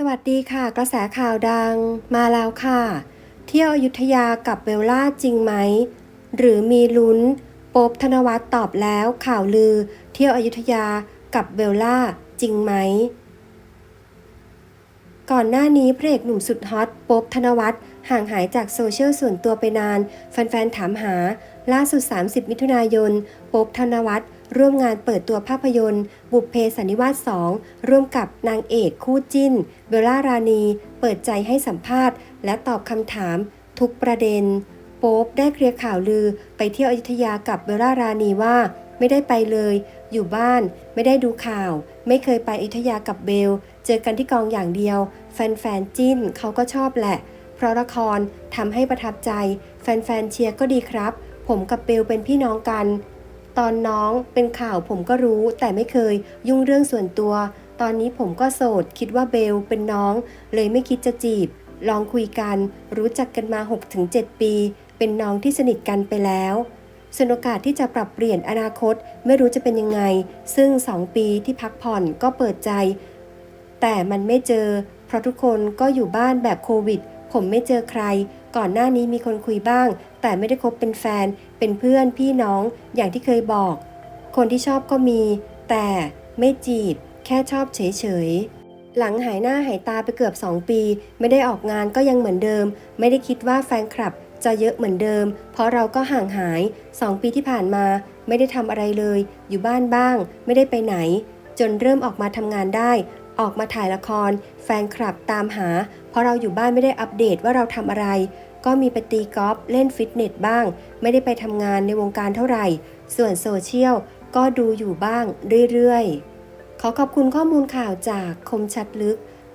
สวัสดีค่ะ กระแสข่าวดังมาแล้วค่ะ เที่ยวอยุธยากับเบลล่าจริงไหม หรือมีลุ้นโป๊บธนวัฒน์ตอบแล้วข่าวลือ เที่ยวอยุธยากับเบลล่าจริงไหม ก่อนหน้านี้พระเอกหนุ่มสุดฮอตโป๊บธนวัฒน์ห่างหายจากโซเชียลส่วนตัวไปนาน แฟนๆ ถามหา ล่าสุด 30 มิถุนายนโป๊บธนวัฒน์ร่วมงานเปิดตัวภาพยนตร์ บุพเพสันนิวาส 2 ร่วมกับนางเอกคู่จิ้น เบลล่ารานีเปิดใจให้สัมภาษณ์ และตอบคำถาม ทุกประเด็น โป๊บได้เคลียร์ข่าวลือไปเที่ยวอยุธยากับเบลล่ารานีว่า ไม่ได้ไปเลย อยู่บ้าน ไม่ได้ดูข่าว ไม่เคยไปอยุธยากับเบล เจอกันที่กองอย่างเดียว แฟนๆจิ้นเขาก็ชอบแหละ เพราะละครทำให้ประทับใจ แฟนๆเชียร์ก็ดีครับ ผมกับเบลเป็นพี่น้องกัน ตอนน้องเป็นข่าวผมก็รู้ แต่ไม่เคยยุ่งเรื่องส่วนตัว ตอนนี้ผมก็โสด คิดว่าเบลเป็นน้อง เลยไม่คิดจะจีบ ลองคุยกัน รู้จักกันมา 6-7 ปี เป็นน้องที่สนิทกันไปแล้ว ส่วนโอกาสที่จะปรับเปลี่ยนอนาคตไม่รู้จะเป็นยังไง ซึ่ง 2 ปีที่พักผ่อนก็เปิดใจ แต่มันไม่เจอ เพราะทุกคนก็อยู่บ้านแบบโควิด ผมไม่เจอใคร ก่อนหน้านี้มีคนคุยบ้าง แต่ไม่ได้คบเป็นแฟน เป็นเพื่อนพี่น้องอย่างที่เคยบอก คนที่ชอบก็มี แต่ไม่จีบ แค่ชอบเฉยๆหลังหายหน้าหายตาไปเกือบ 2 ปี ไม่ได้ออกงานก็ยังเหมือนเดิม ไม่ได้คิดว่าแฟนคลับ จะเยอะเหมือนเดิม เพราะเราก็ห่างหาย 2 ปีที่ผ่านมาไม่ได้ทำอะไรเลย อยู่บ้านบ้าง ไม่ได้ไปไหน จนเริ่มออกมาทำงานได้ ออกมาถ่ายละคร แฟนคลับตามหา เพราะเราอยู่บ้านไม่ได้อัปเดตว่าเราทำอะไร ก็มีไปตีกอล์ฟเล่นฟิตเนสบ้าง ไม่ได้ไปทำงานในวงการเท่าไหร่ ส่วนโซเชียลก็ดูอยู่บ้างเรื่อยๆ ขอขอบคุณข้อมูลข่าวจากคมชัดลึก